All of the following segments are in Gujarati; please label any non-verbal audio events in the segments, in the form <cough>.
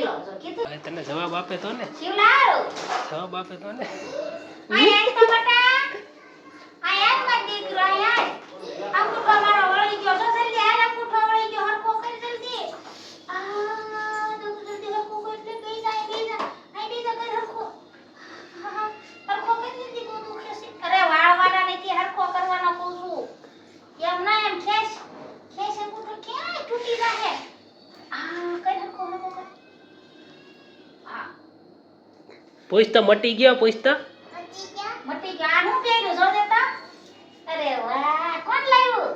શીલો જો કીધું. હવે તને જવાબ આપે તો ને? શિવલાલ જવાબ આપે તો ને? આય બટા. આય આય દીકરો આય અંગૂઠો મારો વળી ગયો જો જલ્દી આય અંગૂઠો વળી ગયો હરખો કર જલ્દી આ તો તું જલ્દી હરખો કર એટલે બેઈ જાય બેઈ જાય આય બેઈ જા કર હરખો હા, હરખો કર જલ્દી બહુ દુખે છે અરે વાળ વાળા નથી હરખો કરવાનો કહું છું એમ ના એમ ખેસ ખેસ અંગૂઠો ક્યાંય તૂટી જાહે આ કર હરખો હરખો કર હા પૂછતા મટી ગયો પૂછતા મટી ગયો. આ હું પહેર્યું જો દેતા અરે વાહ કોણ લાવ્યું?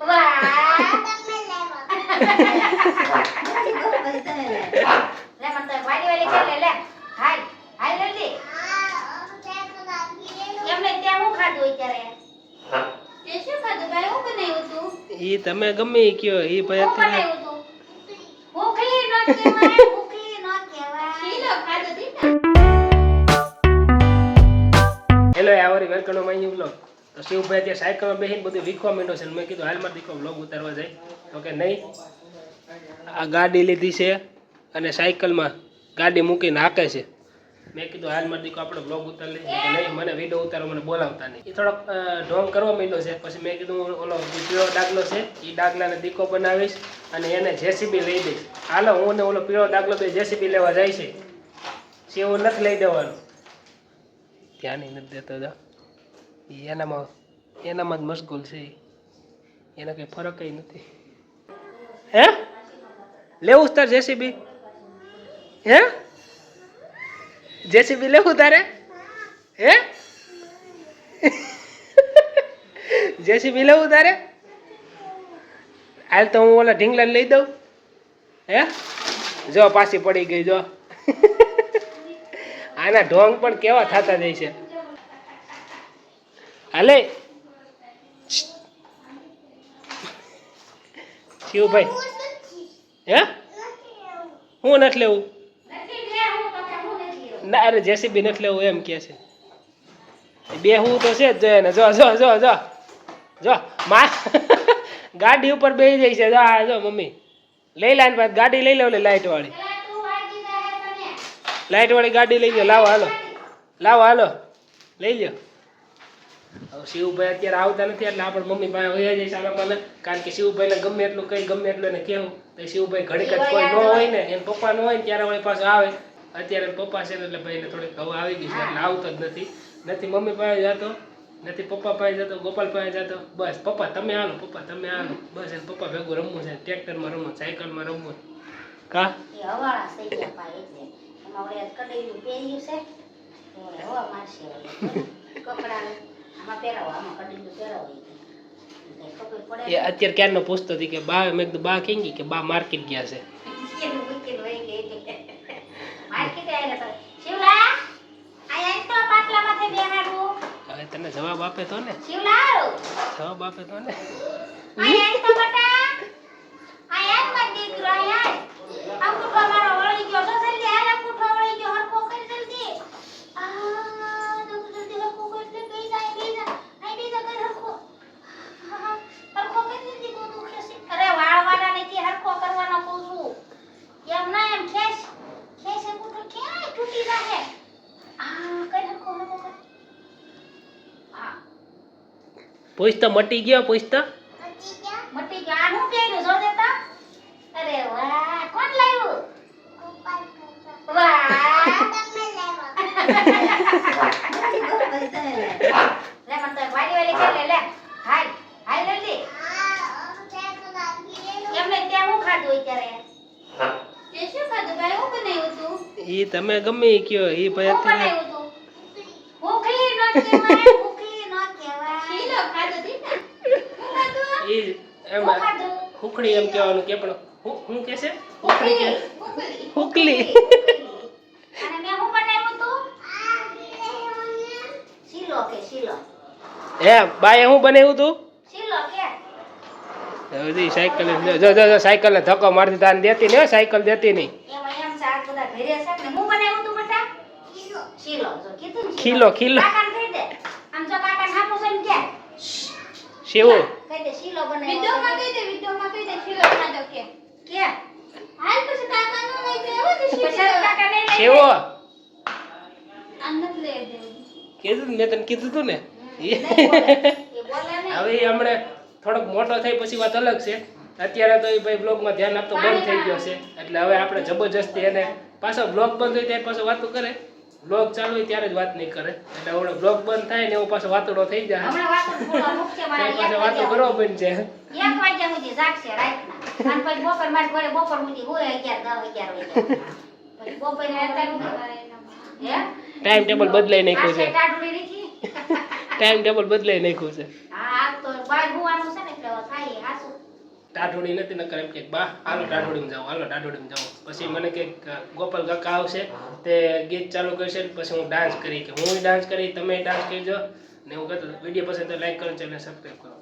વાહ. લે મન તો વાડી વાડી કરી લે લે. હાય હાય જલ્દી. એમને ત્યાં હું ખાધું અત્યારે? તે શું ખાધું? ભાઈ હું બનાવ્યું તું? ઈ તમે ગમે કયો ઈ ભાઈ હું બનાવ્યું તું? કહેવાય હેલો આવરી વેલકમ માય ન્યુ બ્લોગ તો શિવભાઈ ત્યાં સાયકલમાં બેસીને બધું વીખવા માંડ્યો છે મેં કીધું હાલમાં દીકરો બ્લોગ ઉતારવા જાય. તો કે નહીં, આ ગાડી લીધી છે અને સાયકલમાં ગાડી મૂકીને હાકે છે. મેં કીધું હાલમાં દીકરો આપણે બ્લોગ ઉતાર લઈએ. નહીં, મને વીડિયો ઉતારવા, મને બોલાવતા નહીં. એ થોડોક ઢોંગ કરવા માંડ્યો છે. પછી મેં કીધું ઓલો પીળો ડાગલો છે, એ ડાગલાને દીકો બનાવીશ અને એને જેસીબી લઈ દઈશ. હાલો, હું ને ઓલો પીળો ડાગલો તો જેસીબી લેવા જાય છે. સેવું નથી લઈ દેવાનું. ધ્યાન નથી દેતો હતો એ એનામાં એનામાં જ મશગુલ છે. એના કંઈ ફરક નથી. હે? લેવું તાર જેસીબી? હે? જેસીબી લેવું તારે? હે? <laughs> જેસીબી લેવું તારે? હાલ તો હું ઓલા ઢીંગલા લઈ દઉં. હે? જો પાછી પડી ગઈ, જો. <laughs> આના ઢોંગ પણ કેવા થતા જાય છે. હાલે. શિવભાઈ હે? હું નથી લેવું. ના, અરે જેસીબી નથી લેવું એમ કે છે. બે હું તો છે જ જોયે ને જો જો જો જો. જો મા ગાડી ઉપર બેસી જાય છે. જો જો, મમ્મી. લઈ લે પાછી. ગાડી લઈ લે ઓલી લાઈટ વાળી પેલા તું વાગી જાય તને લાઈટ વાળી ગાડી લઈ લો લાવો હાલો. લાવો હાલો. લઈ લ્યો. હવે શિવભાઈ અત્યારે આવતા નથી એટલે આપણે મમ્મી પાસે વયા જાય આના મને કારણ કે શિવભાઈને ગમે એટલું કઈ ગમે એટલું એને કહેવું. તો શિવભાઈ ઘડીક જ કોઈ ન હોય ને એને પપ્પા ન હોય ને ત્યારે વળી પાછો આવે. અત્યારે પપ્પા છે ને એટલે ભાઈને થોડીક હવા આવી ગઈ છે એટલે આવતો જ નથી. નથી મમ્મી પાસે જતો નથી પપ્પા પાસે જતો ગોપાલ પાસે જતો. બસ પપ્પા તમે હાલો પપ્પા તમે હાલો. બસ એને પપ્પા ભેગું રમવું છે. ટ્રેક્ટરમાં રમવું સાયકલમાં રમવું કા? આ કડેલું પહેર્યું છે. વળી હવા મારશે વળી. <laughs> કપડાં આમાં પહેરાવો આમાં કડેલું પહેરાવો એ અત્યારે ક્યારનો પૂછતો હતી કે બા મેં કીધું બા કેમ ગઈ? કે બા માર્કેટ ગયા છે. તને જવાબ આપે તો ને. જવાબ આપે તો ને આય આય તો બટા આય આય માર દીકરો આય આય અંગૂઠો મારો વળી ગયો જો જલ્દી આય અંગૂઠો વળી ગયો હરખો કર જલ્દી આ તો તું જલ્દી હરખો કર એટલે બેઈ જાય બેઈ જાય આય બેઈ જા કર હરખો હા, હરખો કર જલ્દી બહુ દુખે છે અરે વાળ વાળા નથી હરખો કરવાનો કહું છું એમ ના એમ ખેસ ખેસ અંગૂઠો ક્યાંય તૂટી જાહે આ કર હરખો હરખો કર હા પૂછતા મટી ગયો પૂછતા મટી ગયો. આ હું પહેર્યું જો દેતા. અરે વાહ કોણ લાવ્યું? વાહ. લે મન તો વાડી વાડી કરી લે લે. હાય હાય જલ્દી એમને ત્યાં હું ખાધું અત્યારે? તે શું ખાધું? ભાઈ હું બનાવ્યું તું? ઈ તમે ગમે કયો ઈ ભાઈ હું બનાવ્યું તું ભૂખલી ન કહેવાય શીલો ખાધું તી ને હું ઈ એમ એમાં હુકડી એમ કહેવાનું કે પણ હું હું કે છે? હુકડી કે? હુકલી અને મેં શું બનાવ્યું તું? શીલો કે શીલો? હે બાએ હું બનાવ્યું તું? ઈ સાયકલ જો જો જો સાયકલ ને ધક્કો મારતી તાને દેતી નહીં સાયકલ દેતી નહીં. એમાં એમ છે આ બધા ઘરે છે ને હું બનાવ્યું તું બેટા? શીલો. જો કીધું ને ખીલો, ખીલો. શિવું. શીલો બનાવ્યો વિડીયોમાં કહી દે વિડીયોમાં કહી દે શીલો ખાધો કે. કે? હાલ પછી કાકા કેવો? આ નથી લઈ દેવું. કીધું ને, મેં તને કીધું તું ને. હવે એ હમણાં થોડોક મોટો થઈ પછી વાત અલગ છે. અત્યારે તો એ ભાઈ બ્લોગમાં ધ્યાન આપતો બંધ થઈ ગયો છે. એટલે હવે આપણે જબરજસ્તી એને પાછો બ્લોગ બંધ થઈ જાય પાછો વાતો કરે. બ્લોગ ચાલુ હોય ત્યારે જ વાત નહીં કરે. એટલે હવે બ્લોગ બંધ થાય ને એવો પાછો વાતોડો થઈ જાય. હમણાં વાતો મારે પાછો વાતો કરવો બનશે એક વાગ્યા સુધી જાગશે રાતના. અને પછી બપોર મારે ઘરે બપોર સુધી હોય અગિયાર દસ અગિયાર વાગ્યા પછી હે ટાઈમ ટેબલ બદલાઈ નાખ્યું. છે. ટાઈમ ટેબલ બદલાઈ નાખ્યું છે. હા આ તો બાર હોવાનું છે ને એટલે હવે થાય હાસુ ટાઢોડી નથી નકર એમ કે બા હાલો ટાઢોડીમાં જાઉં હાલો ટાઢોડીમાં જાઉં પછી મને કે ગોપાલ કાકા આવશે. તે ગીત ચાલુ કરશે પછી હું ડાન્સ કરી કે હું ડાન્સ કરી તમે ડાન્સ કરજો. ને હું કહેતો વીડિયો પસંદ તો લાઈક કરો ચેનલ સબસ્ક્રાઈબ કરો.